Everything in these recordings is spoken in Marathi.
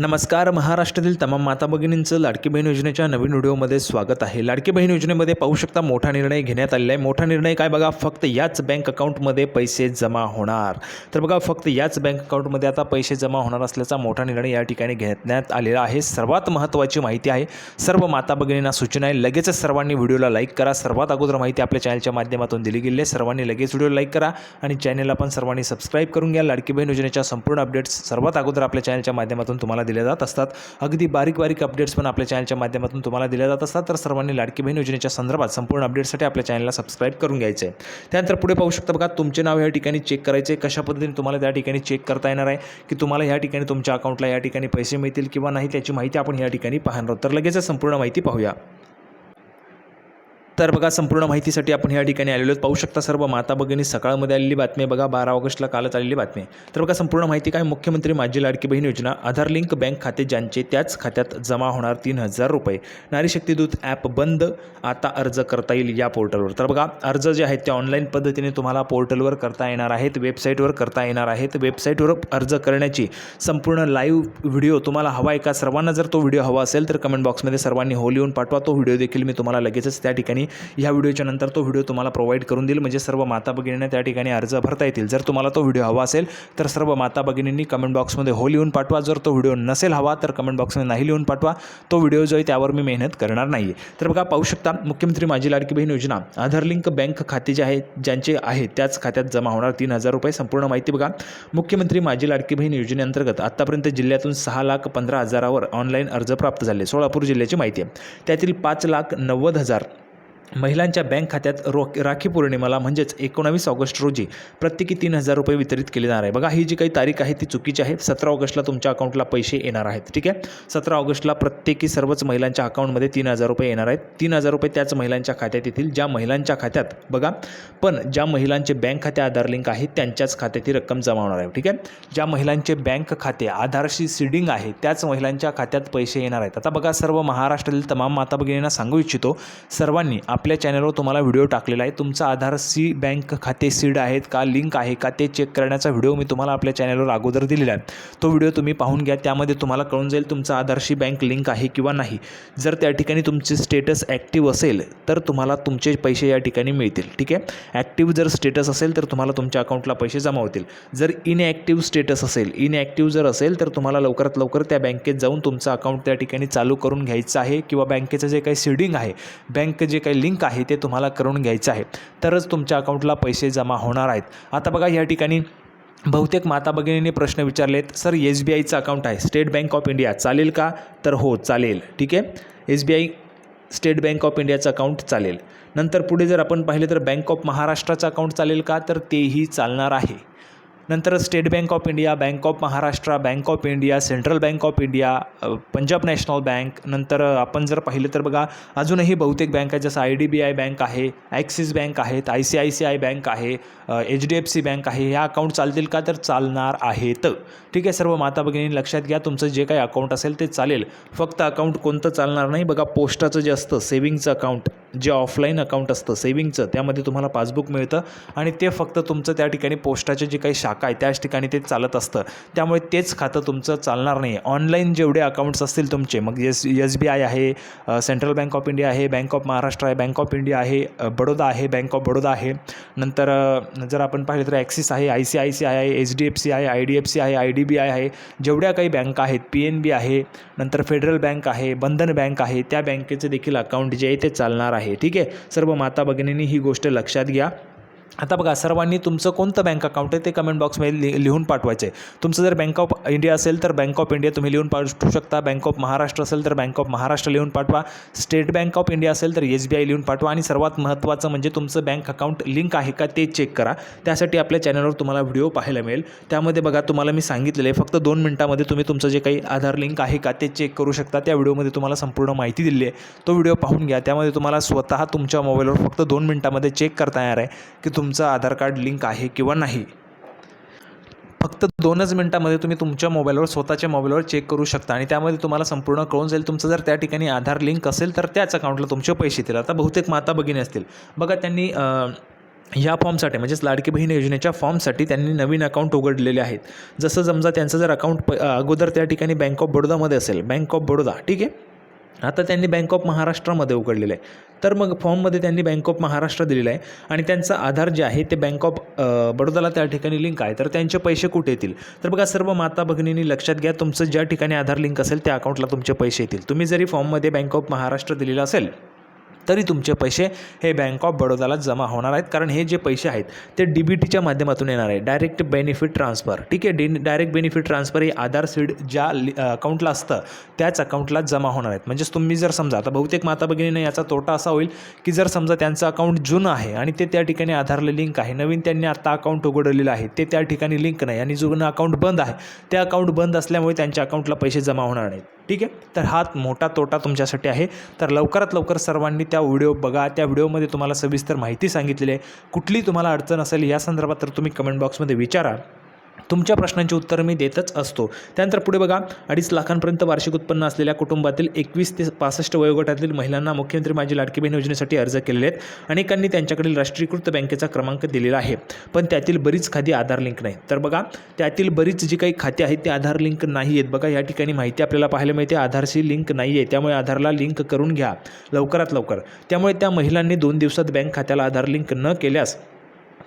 नमस्कार महाराष्ट्रातील तमाम माता भगिनींचं लाडकी बहीण योजनेच्या नवीन व्हिडिओमध्ये स्वागत आहे. लाडकी बहीण योजनेमध्ये पाहू शकता मोठा निर्णय घेण्यात आलेला आहे. मोठा निर्णय काय बघा फक्त याच बँक अकाउंटमध्ये पैसे जमा होणार. तर बघा फक्त याच बँक अकाउंटमध्ये आता पैसे जमा होणार असल्याचा मोठा निर्णय या ठिकाणी घेण्यात आलेला आहे. सर्वात महत्त्वाची माहिती आहे सर्व माता भगिनींना सूचना आहे. लगेचच सर्वांनी व्हिडिओला लाईक करा. सर्वात अगोदर माहिती आपल्या चॅनलच्या माध्यमातून दिली गेली आहे. सर्वांनी लगेच व्हिडिओ लाईक करा आणि चॅनलला पण सर्वांनी सबस्क्राईब करून घ्या. लाडकी बहीण योजनेच्या संपूर्ण अपडेट्स सर्वात अगोदर आपल्या चॅनलच्या माध्यमातून तुम्हाला दिल्या जात असतात. अगदी बारीक बारीक अपडेट्स पण आपल्या चॅनलच्या माध्यमातून तुम्हाला दिल्या जात असतात. तर सर्वांनी लाडकी बहीण योजनेच्या संदर्भात संपूर्ण अपडेट्ससाठी आपल्या चॅनलला सबस्क्राईब करून घ्यायचं. आहे त्यानंतर पुढे पाहू शकता बघा तुमचे नाव या ठिकाणी चेक करायचे. कशा पद्धतीने तुम्हाला त्या ठिकाणी चेक करता येणार आहे? की तुम्हाला या ठिकाणी तुमच्या अकाउंटला या ठिकाणी पैसे मिळतील किंवा नाही त्याची माहिती आपण या ठिकाणी पाहणार आहोत. तर लगेच संपूर्ण माहिती पाहूया. तर बघा संपूर्ण माहितीसाठी आपण या ठिकाणी आलेलो आहोत. पाहू शकता सर्व माता भगिनी सकाळमध्ये आलेली बातमी बघा बारा ऑगस्टला कालच आलेली बातमी तर बघा संपूर्ण माहिती काय? मुख्यमंत्री माझी लाडकी बहीण योजना आधार लिंक बँक खाते ज्यांचे त्याच खात्यात जमा होणार तीन हजार रुपये. नारी दूत ॲप बंद आता अर्ज करता येईल या पोर्टलवर. तर बघा अर्ज जे आहेत ते ऑनलाईन पद्धतीने तुम्हाला पोर्टलवर करता येणार आहेत वेबसाईटवर करता येणार आहेत. वेबसाईटवर अर्ज करण्याची संपूर्ण लाईव्ह व्हिडिओ तुम्हाला हवा आहे का? सर्वांना जर तो व्हिडिओ हवा असेल तर कमेंट बॉक्समध्ये सर्वांनी हो लिहून पाठवा. तो व्हिडिओ देखील मी तुम्हाला लगेचच त्या ठिकाणी ह्या व्हिडिओच्या नंतर तो व्हिडिओ तुम्हाला प्रोव्हाइड करून देईल. म्हणजे सर्व माता भगिनींना त्या ठिकाणी अर्ज भरता येतील. जर तुम्हाला तो व्हिडिओ हवा असेल तर सर्व माता भगिनींनी कमेंट बॉक्समध्ये हो लिहून पाठवा. जर तो व्हिडिओ नसेल हवा तर कमेंट बॉक्समध्ये नाही लिहून पाठवा. तो व्हिडिओ जो आहे त्यावर मी मेहनत करणार नाही आहे तर बघा पाहू शकता मुख्यमंत्री माझी लाडकी बहीण योजना आधार लिंक बँक खाते जे आहे ज्यांचे आहे त्याच खात्यात जमा होणार तीन हजार रुपये. संपूर्ण माहिती बघा. मुख्यमंत्री माझी लाडकी बहीण योजनेअंतर्गत आत्तापर्यंत जिल्ह्यातून सहा लाख पंधरा हजारावर ऑनलाईन अर्ज प्राप्त झाले. सोलापूर जिल्ह्याची माहिती आहे. त्यातील पाच लाख नव्वद हजार महिलांच्या बँक खात्यात रो राखी पौर्णिमाला म्हणजेच एकोणावीस ऑगस्ट रोजी प्रत्येकी तीन हजार रुपये वितरित केले जाणार आहे. बघा ही जी काही तारीख आहे ती चुकीची आहे. सतरा ऑगस्टला तुमच्या अकाउंटला पैसे येणार आहेत ठीक आहे? सतरा ऑगस्टला प्रत्येकी सर्वच महिलांच्या अकाउंटमध्ये तीन हजार रुपये येणार आहेत. तीन हजार रुपये त्याच महिलांच्या खात्यात येतील ज्या महिलांच्या खात्यात बघा. पण ज्या महिलांचे बँक खाते आधार लिंक आहे त्यांच्याच खात्यात ही रक्कम जमा होणार आहे ठीक आहे? ज्या महिलांचे बँक खाते आधारशी सिडिंग आहे त्याच महिलांच्या खात्यात पैसे येणार आहेत. आता बघा सर्व महाराष्ट्रातील तमाम माता भगिनींना सांगू इच्छितो सर्वांनी आपल्या चॅनलवर तुम्हाला व्हिडिओ टाकलेला आहे. तुमचा आधार सी बँक खाते सीड आहेत का लिंक आहे का ते चेक करण्याचा व्हिडिओ मी तुम्हाला आपल्या चॅनलवर अगोदर दिलेला आहे. तो व्हिडिओ तुम्ही पाहून घ्या. त्यामध्ये तुम्हाला कळून जाईल तुमचं आधारशी बँक लिंक आहे किंवा नाही. जर त्या ठिकाणी तुमचे स्टेटस ॲक्टिव्ह असेल तर तुम्हाला तुमचे पैसे या ठिकाणी मिळतील. ठीक आहे? ॲक्टिव्ह जर स्टेटस असेल तर तुम्हाला तुमच्या अकाउंटला पैसे जमा होतील. जर इनॲक्टिव्ह स्टेटस असेल इनॲक्टिव्ह जर असेल तर तुम्हाला लवकरात लवकर त्या बँकेत जाऊन तुमचं अकाउंट त्या ठिकाणी चालू करून घ्यायचं आहे किंवा बँकेचं जे काही सीडिंग आहे बँक जे काही लिंक आहे ते तुम्हाला करून घ्यायचं आहे. तरच तुमच्या अकाउंटला पैसे जमा होणार आहेत. आता बघा या ठिकाणी बहुतेक माता भगिनीने प्रश्न विचारलेत सर एस बी आयचं अकाउंट आहे स्टेट बँक ऑफ इंडिया चालेल का? तर हो चालेल. ठीक आहे? S B I State Bank of इंडियाचं अकाउंट चालेल. नंतर पुढे जर आपण पाहिलं तर बँक ऑफ महाराष्ट्राचं अकाउंट चालेल का? तर तेही चालणार आहे. नंतर State Bank of India Bank of Maharashtra Bank of India Central Bank of India Punjab National Bank नंतर आपण जर पाहिलं तर बघा अजूनही बहुतेक बँक आहेत जसं I D B I bank आहे ॲक्सिस बँक आहेत I C I C I bank आहे H D F C bank आहे ह्या अकाउंट चालतील का तर चालणार आहेत. ठीक आहे सर्व माता भगिनी लक्षात घ्या तुमचं जे काही अकाउंट असेल ते चालेल. फक्त अकाउंट कोणतं चालणार नाही बघा पोस्टाचं जे असतं सेविंगचं अकाउंट जे ऑफलाईन अकाउंट असतं सेविंगचं त्यामध्ये तुम्हाला पासबुक मिळतं आणि ते फक्त तुमचं त्या ठिकाणी पोस्टाचे जे काही शाखा काय त्याच ठिकाणी ते चालत असतं. त्यामुळे तेच खातं तुमचं चालणार नाही. ऑनलाईन जेवढे अकाउंट्स असतील तुमचे मग एस एस बी आय आहे सेंट्रल बँक ऑफ इंडिया आहे बँक ऑफ महाराष्ट्र आहे बँक ऑफ इंडिया आहे बडोदा आहे बँक ऑफ बडोदा आहे. नंतर जर आपण पाहिलं तर ॲक्सिस आहे I C I C I आहे एच डी एफ सी आहे आय डी एफ सी आहे आय डी बी आय आहे. जेवढ्या काही बँका आहेत पी एन बी आहे नंतर फेडरल बँक आहे बंधन बँक आहे त्या बँकेचं देखील अकाउंट जे आहे ते चालणार आहे. ठीक आहे? सर्व माता भगिनींनी ही गोष्ट लक्षात घ्या. आता बघा सर्वांनी तुमचं कोणतं बँक अकाउंट आहे ते कमेंट बॉक्समध्ये लि लिहून पाठवायचं आहे तुमचं जर बँक ऑफ इंडिया असेल तर बँक ऑफ इंडिया तुम्ही लिहून पाठवू शकता. बँक ऑफ महाराष्ट्र असेल तर बँक ऑफ महाराष्ट्र लिहून पाठवा. स्टेट बँक ऑफ इंडिया असेल तर एस बी आय लिहून पाठवा. आणि सर्वात महत्त्वाचं म्हणजे तुमचं बँक अकाउंट लिंक आहे का ते चेक करा. त्यासाठी आपल्या चॅनलवर तुम्हाला व्हिडिओ पाहायला मिळेल. त्यामध्ये बघा तुम्हाला मी सांगितलेलं आहे. फक्त दोन मिनटामध्ये तुम्ही तुमचं जे काही आधार लिंक आहे का ते चेक करू शकता. त्या व्हिडिओमध्ये तुम्हाला संपूर्ण माहिती दिली आहे. तो व्हिडिओ पाहून घ्या. त्यामध्ये तुम्हाला स्वतः तुमच्या मोबाईलवर फक्त दोन मिनटामध्ये चेक करता येणार आहे की तुमचं आधार कार्ड लिंक आहे किंवा नाही? फक्त दोनच मिनटामध्ये तुम्ही तुमच्या मोबाईलवर स्वतःच्या मोबाईलवर चेक करू शकता आणि त्यामध्ये तुम्हाला संपूर्ण कळून जाईल. तुमचं जर त्या ठिकाणी आधार लिंक असेल तर त्याच अकाउंटला तुमचे पैसे येतील. आता बहुतेक माता भगिनी असतील. बघा त्यांनी ह्या फॉर्मसाठी म्हणजेच लाडकी बहीण योजनेच्या फॉर्मसाठी त्यांनी नवीन अकाउंट उघडलेले आहेत. जसं समजा त्यांचं जर अकाउंट प अगोदर त्या ठिकाणी बँक ऑफ बडोदामध्ये असेल. बँक ऑफ बडोदा ठीक आहे? आता त्यांनी बँक ऑफ महाराष्ट्रामध्ये उघडलेलं आहे. तर मग फॉर्ममध्ये त्यांनी बँक ऑफ महाराष्ट्र दिलेलं आहे आणि त्यांचं आधार जे आहे ते बँक ऑफ बडोदाला त्या ठिकाणी लिंक आहे. तर त्यांचे पैसे कुठे येतील? तर बघा सर्व माता भगिनींनी लक्षात घ्या तुमचं ज्या ठिकाणी आधार लिंक असेल त्या अकाउंटला तुमचे पैसे येतील. तुम्ही जरी फॉर्ममध्ये बँक ऑफ महाराष्ट्र दिलेलं असेल तरी तुमचे पैसे हे बँक ऑफ बडोदाला जमा होणार आहेत. कारण हे जे पैसे आहेत ते डी बी टीच्या माध्यमातून येणार आहे. डायरेक्ट बेनिफिट ट्रान्सफर ठीक आहे? डी डायरेक्ट बेनिफिट ट्रान्सफर हे आधार सीड ज्या लि- अकाउंटला असतं त्याच अकाउंटला जमा होणार आहेत. म्हणजेच तुम्ही जर समजा आता बहुतेक माता भगिनीने याचा तोटा असा होईल की जर समजा त्यांचं अकाउंट जुनं आहे आणि ते त्या ठिकाणी आधारला लिंक आहे नवीन त्यांनी आत्ता अकाउंट उघडलेलं आहे ते त्या ठिकाणी लिंक नाही आणि जुनं अकाउंट बंद आहे ते अकाउंट बंद असल्यामुळे त्यांच्या अकाउंटला पैसे जमा होणार नाहीत. ठीक आहे? तर हा मोठा तोटा तुमच्यासाठी आहे. तर लवकरात लवकर सर्वांनी त्या व्हिडिओ बघा. त्या व्हिडिओमध्ये तुम्हाला सविस्तर माहिती सांगितलेली आहे. कुठली तुम्हाला अडचण असेल या संदर्भात तर तुम्ही कमेंट बॉक्समध्ये विचारा. तुमच्या प्रश्नांची उत्तरं मी देतच असतो. त्यानंतर पुढे बघा अडीच लाखांपर्यंत वार्षिक उत्पन्न असलेल्या कुटुंबातील एकवीस ते पासष्ट वयोगटातील महिलांना मुख्यमंत्री माझी लाडकी बहीण योजनेसाठी अर्ज केलेले आहेत. अनेकांनी त्यांच्याकडील राष्ट्रीयकृत बँकेचा क्रमांक दिलेला आहे. पण त्यातील बरीच खाती आधार लिंक नाही. तर बघा त्यातील बरीच जी काही खाती आहेत ते आधार लिंक नाही आहेत बघा या ठिकाणी माहिती आपल्याला पाहायला मिळते. आधारशी लिंक नाही आहे. त्यामुळे आधारला लिंक करून घ्या. लवकरात लवकर. त्यामुळे त्या महिलांनी दोन दिवसात बँक खात्याला आधार लिंक न केल्यास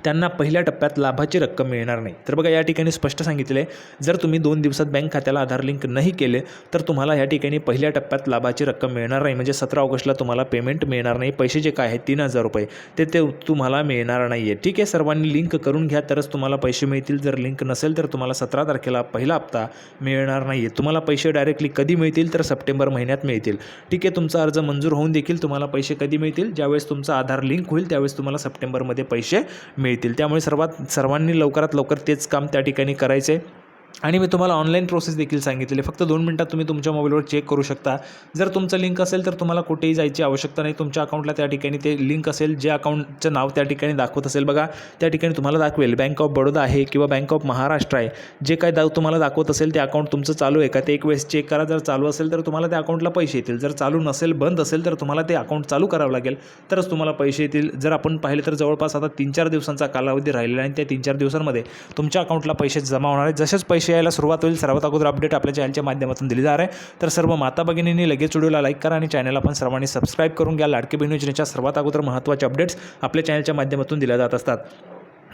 त्यांना पहिल्या टप्प्यात लाभाची रक्कम मिळणार नाही. तर बघा या ठिकाणी स्पष्ट सांगितले आहे जर तुम्ही दोन दिवसात बँक खात्याला आधार लिंक नाही केले तर तुम्हाला या ठिकाणी पहिल्या टप्प्यात लाभाची रक्कम मिळणार नाही. म्हणजे सतरा ऑगस्टला तुम्हाला पेमेंट मिळणार नाही. पैसे जे काय आहेत तीन हजार रुपये ते ते तुम्हाला मिळणार नाही आहे ठीक आहे सर्वांनी लिंक करून घ्या तरच तुम्हाला पैसे मिळतील. जर लिंक नसेल तर तुम्हाला सतरा तारखेला पहिला हप्ता मिळणार नाही आहे तुम्हाला पैसे डायरेक्टली कधी मिळतील तर सप्टेंबर महिन्यात मिळतील. ठीक आहे तुमचा अर्ज मंजूर होऊन देखील तुम्हाला पैसे कधी मिळतील? ज्यावेळेस तुमचा आधार लिंक होईल त्यावेळेस तुम्हाला सप्टेंबरमध्ये पैसे मिळतील. त्यामुळे सर्वात सर्वांनी लवकरात लवकर तेच काम त्या ठिकाणी करायचे आणि मी तुम्हाला ऑनलाईन प्रोसेस देखील सांगितलेली. फक्त दोन मिनटात तुम्ही तुमच्या मोबाईलवर चेक करू शकता. जर तुमचं लिंक असेल तर तुम्हाला कुठेही जायची आवश्यकता नाही. तुमच्या अकाउंटला त्या ठिकाणी ते लिंक असेल. जे अकाउंटचं नाव त्या ठिकाणी दाखवत असेल बघा त्या ठिकाणी तुम्हाला दाखवेल. बँक ऑफ बडोदा आहे किंवा बँक ऑफ महाराष्ट्र आहे. जे काय दाव तुम्हाला दाखवत असेल ते अकाउंट तुमचं चालू आहे का? ते एक वेळेस चेक करा. जर चालू असेल तर तुम्हाला त्या अकाउंटला पैसे येतील. जर चालू नसेल बंद असेल तर तुम्हाला ते अकाउंट चालू करावं लागेल. तरच तुम्हाला पैसे येतील. जर आपण पाहिलं तर जवळपास आता तीन चार दिवसांचा कालावधी राहिलेला आणि त्या तीन चार दिवसांमध्ये तुमच्या अकाउंटला पैसे जमा होणार आहे जसेच पैसे यायला सुरुवात होईल. सर्वात अगोदर अपडेट आपल्या चॅनलच्या माध्यमातून दिली जाणार आहे. तर सर्व माता भगिनींनी लगेच व्हिडिओला लाईक करा आणि चॅनलला पण सर्वांनी सबस्क्राईब करून घ्या. लाडकी बहीण योजनेच्या सर्वात अगोदर महत्त्वाचे अपडेट्स आपल्या चॅनलच्या माध्यमातून दिल्या जात असतात.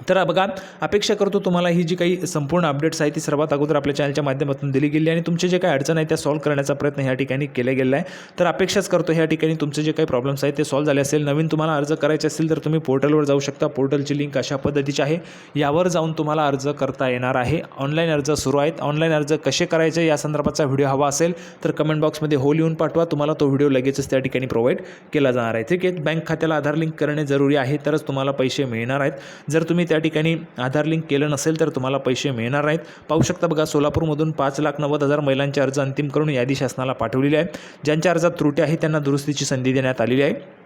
तर बघा अपेक्षा करतो तुम्हाला ही जी काही संपूर्ण अपडेट्स आहे ती सर्वात अगोदर आपल्या चॅनलच्या माध्यमातून दिली गेली आणि तुमचे जे काही अडचण आहे त्या सॉल्व्ह करण्याचा प्रयत्न ह्या ठिकाणी केला गेला आहे. तर अपेक्षाच करतो ह्या ठिकाणी तुमचे जे काही प्रॉब्लेम्स आहेत ते सॉल्व्ह झाले असेल. नवीन तुम्हाला अर्ज करायचे असेल तर तुम्ही पोर्टलवर जाऊ शकता. पोर्टलची लिंक अशा पद्धतीची आहे. यावर जाऊन तुम्हाला अर्ज करता येणार आहे. ऑनलाईन अर्ज सुरू आहेत. ऑनलाईन अर्ज कसे करायचे या संदर्भाचा व्हिडिओ हवा असेल तर कमेंट बॉक्समध्ये हो लिहून पाठवा. तुम्हाला तो व्हिडिओ लगेचच त्या ठिकाणी प्रोव्हाइड केला जाणार आहे. ठीक आहे? बँक खात्याला आधार लिंक करणे जरुरी आहे. तरच तुम्हाला पैसे मिळणार आहेत. जर तुम्ही त्या ठिकाणी आधार लिंक केलं नसेल तर तुम्हाला पैसे मिळणार नाहीत. पाहू शकता बघा सोलापूरमधून पाच लाख नव्वद हजार महिलांचे अर्ज अंतिम करून यादी शासनाला पाठवलेली आहे. ज्यांच्या अर्जात त्रुटी आहे त्यांना दुरुस्तीची संधी देण्यात आलेली आहे.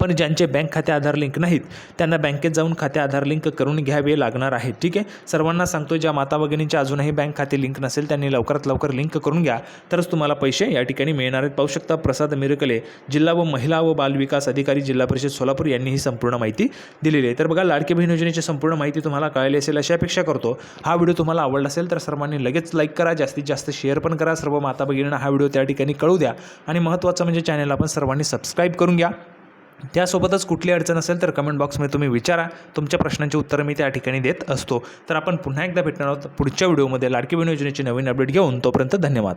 पण ज्यांचे बँक खाते आधार लिंक नाहीत त्यांना बँकेत जाऊन खाते आधार लिंक करून घ्यावे लागणार आहे ठीक आहे? सर्वांना सांगतो ज्या माता भगिनींच्या अजूनही बँक खाते लिंक नसेल त्यांनी लवकरात लवकर लिंक करून घ्या. तरच तुम्हाला पैसे या ठिकाणी मिळणार आहेत. पाहू शकता प्रसाद मिरकले जिल्हा व महिला व बालविकास अधिकारी जिल्हा परिषद सोलापूर यांनी ही संपूर्ण माहिती दिलेली आहे. तर बघा लाडकी बहीण योजनेची संपूर्ण माहिती तुम्हाला कळली असेल अशी अपेक्षा करतो. हा व्हिडिओ तुम्हाला आवडला असेल तर सर्वांनी लगेच लाईक करा जास्तीत जास्त शेअर पण करा. सर्व माता भगिनींना हा व्हिडिओ त्या ठिकाणी कळू द्या. आणि महत्त्वाचं म्हणजे चॅनलला पण सर्वांनी सबस्क्राईब करून घ्या. त्यासोबतच कुठली अडचण असेल तर कमेंट बॉक्समध्ये तुम्ही विचारा. तुमच्या प्रश्नांची उत्तरं मी त्या ठिकाणी देत असतो. तर आपण पुन्हा एकदा भेटणार आहोत पुढच्या व्हिडिओमध्ये लाडकी बहीण योजनेची नवीन अपडेट घेऊन. तोपर्यंत धन्यवाद.